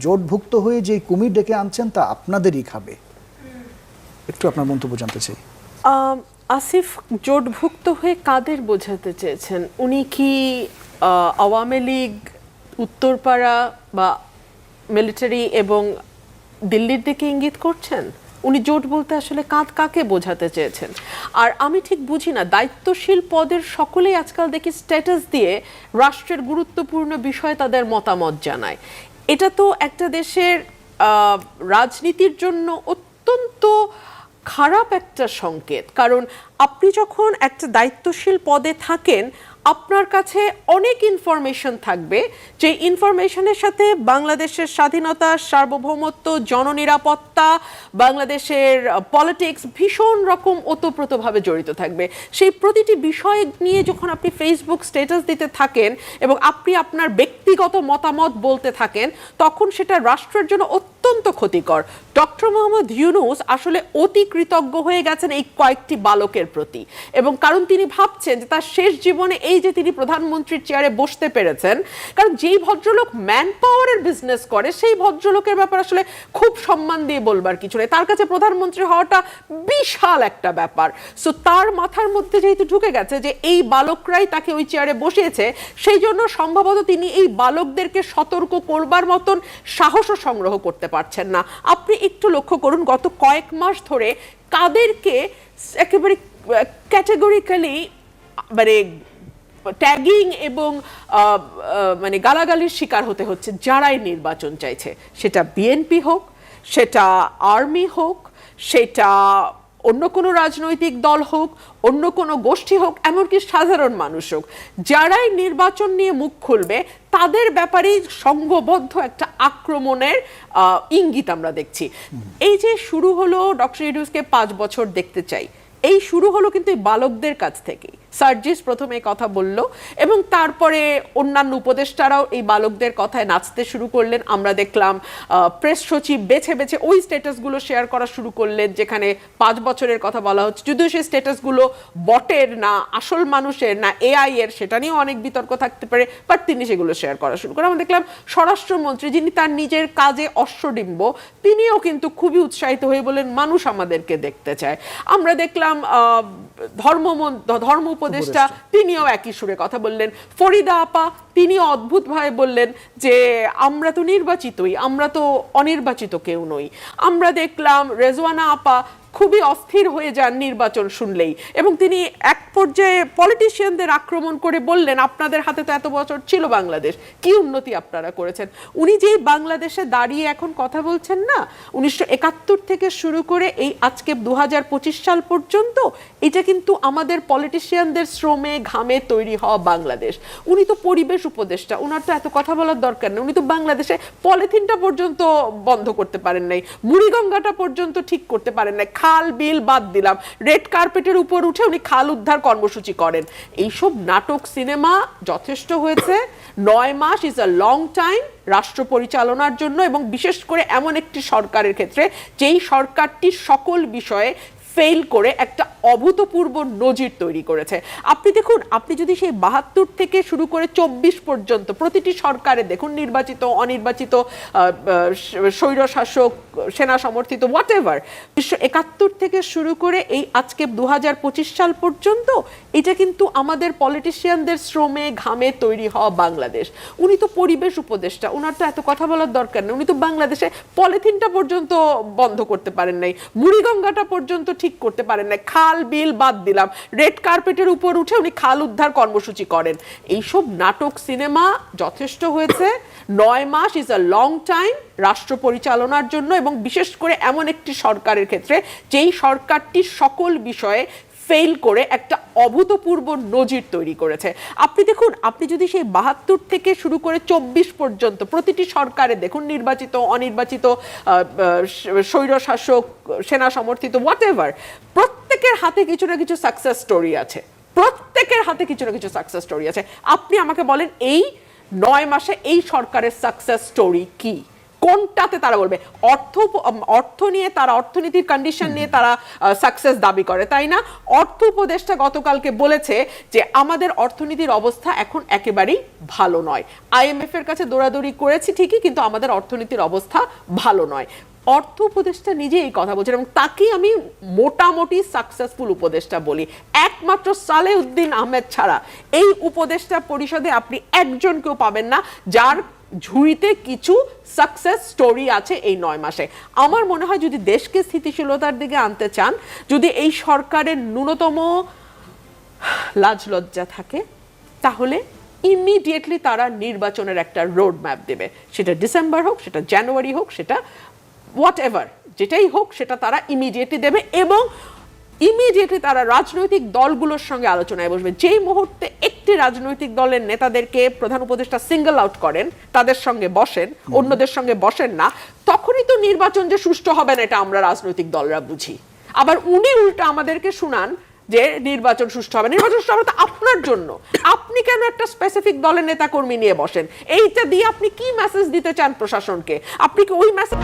জোটভুক্ত হয়ে যে কুমির ডেকে আনছেন তা আপনাদেরই খাবে। একটু আপনার মন্তব্য জানতে চাই। আসিফ, জোটভুক্ত হয়ে কাদের বোঝাতে চেয়েছেন? উনি কি আওয়ামী লীগ, উত্তরপাড়া বা মিলিটারি এবং দিল্লির দিকে ইঙ্গিত করছেন? উনি জোট বলতে আসলে কাঁদ কাকে বোঝাতে চেয়েছেন? আর আমি ঠিক বুঝি না, দায়িত্বশীল পদের সকলেই আজকাল দেখি স্ট্যাটাস দিয়ে রাষ্ট্রের গুরুত্বপূর্ণ বিষয়ে তাদের মতামত জানায়। এটা তো একটা দেশের রাজনীতির জন্য অত্যন্ত খারাপ একটা সংকেত। কারণ আপনি যখন একটা দায়িত্বশীল পদে থাকেন আপনার কাছে অনেক ইনফরমেশন থাকবে। যে ইনফরমেশনের সাথে বাংলাদেশের স্বাধীনতা, সার্বভৌমত্ব, জননিরাপত্তা, বাংলাদেশের পলিটিক্স ভীষণ রকম ওতপ্রোতভাবে জড়িত থাকবে। সেই প্রতিটি বিষয় নিয়ে যখন আপনি ফেসবুক স্ট্যাটাস দিতে থাকেন এবং আপনি আপনার ব্যক্তিগত মতামত বলতে থাকেন, তখন সেটা রাষ্ট্রের জন্য অত্যন্ত ক্ষতিকর। ডক্টর মোহাম্মদ ইউনুস আসলে অতি কৃতজ্ঞ হয়ে গেছেন এই কয়েকটি বালকের প্রতি। এবং কারণ তিনি ভাবছেন যে তার শেষ জীবনে এই যে তিনি প্রধানমন্ত্রীর চেয়ারে বসতে পেরেছেন, কারণ যেই ভদ্রলোক ম্যান পাওয়ারের বিজনেস করে, সেই ভদ্রলোকের ব্যাপার আসলে খুব সম্মান দিয়ে বলবার কিছু নেই। তার কাছে প্রধানমন্ত্রী হওয়াটা বিশাল একটা ব্যাপার। সো তার মাথার মধ্যে যেহেতু ঢুকে গেছে যে এই বালকরাই তাকে ওই চেয়ারে বসিয়েছে, সেই জন্য সম্ভবত তিনি এই বালকদেরকে সতর্ক করবার মতন সাহসও সংগ্রহ করতে পারছেন না। আপনি একটু লক্ষ্য করুন, গত কয়েক মাস ধরে কাদেরকে একেবারে ক্যাটাগরিক্যালি মানে ট্যাগিং এবং মানে গালাগালির শিকার হতে হচ্ছে, যারাই নির্বাচন চাইছে। সেটা বিএনপি হোক, সেটা আর্মি হোক, সেটা অন্য কোনো রাজনৈতিক দল হোক, অন্য কোনো গোষ্ঠী হোক, এমনকি সাধারণ মানুষ হোক, যারাই নির্বাচন নিয়ে মুখ খুলবে, তাদের ব্যাপারেই সংঘবদ্ধ একটা আক্রমণের ইঙ্গিত আমরা দেখছি। এই যে শুরু হলো, ডক্টর ইডুসকে পাঁচ বছর দেখতে চাই, এই শুরু হলো কিন্তু বালকদের কাছ থেকেই। সার্জিস প্রথমে কথা বলল এবং তারপরে অন্যান্য উপদেষ্টারাও এই বালকদের কথায় নাচতে শুরু করলেন। আমরা দেখলাম প্রেস সচিব বেছে বেছে ওই স্ট্যাটাসগুলো শেয়ার করা শুরু করলেন, যেখানে পাঁচ বছরের কথা বলা হচ্ছে। যদিও সেই স্ট্যাটাসগুলো বটের না, আসল মানুষের না, এআই এর, সেটা নিয়েও অনেক বিতর্ক থাকতে পারে, বাট তিনি সেগুলো শেয়ার করা শুরু করেন। আমরা দেখলাম, স্বরাষ্ট্রমন্ত্রী যিনি তার নিজের কাজে অশ্বডিম্ব, তিনিও কিন্তু খুবই উৎসাহিত হয়ে বলেন মানুষ আমাদেরকে দেখতে চায়। আমরা দেখলাম ধর্ম ধর্ম উপদেষ্টা তিনিও একই সুরে কথা বললেন। ফরিদা আপা তিনি অদ্ভুতভাবে বললেন যে আমরা তো নির্বাচিতই আমরা তো অনির্বাচিত কেউ নই। আমরা দেখলাম রেজওয়ানা আপা খুবই অস্থির হয়ে যান নির্বাচন শুনলেই। এবং তিনি এক পর্যায়ে পলিটিশিয়ানদের আক্রমণ করে বললেন, আপনাদের হাতে তো এত বছর ছিল বাংলাদেশ, কি উন্নতি আপনারা করেছেন? উনি যেই বাংলাদেশে দাঁড়িয়ে এখন কথা বলছেন না, উনিশশো একাত্তর থেকে শুরু করে এই আজকে দু হাজার পঁচিশ সাল পর্যন্ত, এটা কিন্তু আমাদের পলিটিশিয়ানদের শ্রমে ঘামে তৈরি হওয়া বাংলাদেশ। উনি তো পরিবেশ উপদেষ্টা ওনার তো এত কথা বলার দরকার নেই, উনি তো বাংলাদেশে পলিথিনটা পর্যন্ত বন্ধ করতে পারেন নাই, মুড়িগঙ্গাটা পর্যন্ত ঠিক করতে পারেন নাই। খাল, বিল বাদ দিলাম। রেড কার্পেটের উপর উঠে উনি খাল উদ্ধার কর্মসূচি করেন। এইসব নাটক, সিনেমা যথেষ্ট হয়েছে। নয় মাস ইজ আ লং টাইম রাষ্ট্র পরিচালনার জন্য এবং বিশেষ করে এমন একটি সরকারের ক্ষেত্রে যেই সরকারটি সকল বিষয়ে ফেল করে একটা অভূতপূর্ব নজির তৈরি করেছে। আপনি দেখুন, আপনি যদি সেই বাহাত্তর থেকে শুরু করে চব্বিশ পর্যন্ত প্রতিটি সরকারে দেখুন, নির্বাচিত, অনির্বাচিত স্বৈরশাসক, সেনা সমর্থিত হোয়াট এভার উনিশশো একাত্তর থেকে শুরু করে এই আজকে দু হাজার পঁচিশ সাল পর্যন্ত এটা কিন্তু আমাদের পলিটিশিয়ানদের শ্রমে ঘামে তৈরি হওয়া বাংলাদেশ। উনি তো পরিবেশ উপদেষ্টা ওনার তো এত কথা বলার দরকার নেই। উনি তো বাংলাদেশে পলিথিনটা পর্যন্ত বন্ধ করতে পারেন নাই, মুড়িগঙ্গাটা পর্যন্ত ঠিক করতে পারেন না খাল, বিল বাদ দিলাম। রেড কার্পেটের উপর উঠে উনি খাল উদ্ধার কর্মসূচি করেন। এইসব নাটক, সিনেমা যথেষ্ট হয়েছে। নয় মাস ইজ আ লং টাইম রাষ্ট্র পরিচালনার জন্য এবং বিশেষ করে এমন একটি সরকারের ক্ষেত্রে, যেই সরকারটি সকল বিষয়ে ফেল করে একটা অভূতপূর্ব নজির তৈরি করেছে। আপনি দেখুন, আপনি যদি সেই বাহাত্তর থেকে শুরু করে চব্বিশ পর্যন্ত প্রতিটি সরকারে দেখুন, নির্বাচিত, অনির্বাচিত স্বৈরশাসক সেনা সমর্থিত হোয়াট এভার প্রত্যেকের হাতে কিছু না কিছু সাকসেস স্টোরি আছে। প্রত্যেকের হাতে কিছু না কিছু সাকসেস স্টোরি আছে। আপনি আমাকে বলেন, এই নয় মাসে এই সরকারের সাকসেস স্টোরি কি? কোনটাতে তারা বলবে? অর্থ অর্থ নিয়ে তারা, অর্থনীতির কন্ডিশন নিয়ে তারা সাকসেস দাবি করে, তাই না? অর্থ উপদেষ্টা গতকালকে বলেছে যে আমাদের অর্থনীতির অবস্থা এখন একেবারেই ভালো নয়। আইএমএফ এর কাছে দৌড়াদৌড়ি করেছি ঠিকই, কিন্তু আমাদের অর্থনীতির অবস্থা ভালো নয়। অর্থ উপদেষ্টা নিজে এই কথা বলছেন এবং তাকেই আমি মোটামুটি সাকসেসফুল উপদেষ্টা বলি। একমাত্র সালেউদ্দিন আহমেদ ছাড়া এই উপদেষ্টা পরিষদে আপনি একজনকেও পাবেন না, যার ঝুড়িতে কিছু সাকসেস স্টোরি আছে এই নয় মাসে। আমার মনে হয় যদি দেশকে স্থিতিশীলতার দিকে আনতে চান, যদি এই সরকারের ন্যূনতম লাজ লজ্জা থাকে, তাহলে ইমিডিয়েটলি তারা নির্বাচনের একটা রোড ম্যাপ দেবে। সেটা ডিসেম্বর হোক, সেটা জানুয়ারি হোক, সেটা হোয়াট এভার যেটাই হোক সেটা তারা ইমিডিয়েটলি দেবে এবং ইমিডিয়েটলি তারা রাজনৈতিক দলগুলোর সঙ্গে আলোচনায় বসবে। যেই মুহূর্তে একটি রাজনৈতিক দলের নেতাদেরকে প্রধান উপদেষ্টা সিঙ্গেল আউট করেন তাদের সঙ্গে বসেন অন্যদের সঙ্গে বসেন না তখনই তো নির্বাচন যে সুষ্ঠু হবে না এটা আমরা রাজনৈতিক দলরা বুঝি। আবার উনি উল্টা আমাদেরকে শুনান যে নির্বাচন সুষ্ঠু হবে। নির্বাচন সুষ্ঠু হবে তো আপনার জন্য। আপনি কেন একটা স্পেসিফিক দলের নেতা কর্মী নিয়ে বসেন? এইটা দিয়ে আপনি কি মেসেজ দিতে চান প্রশাসনকে? আপনি কি ওই মেসেজ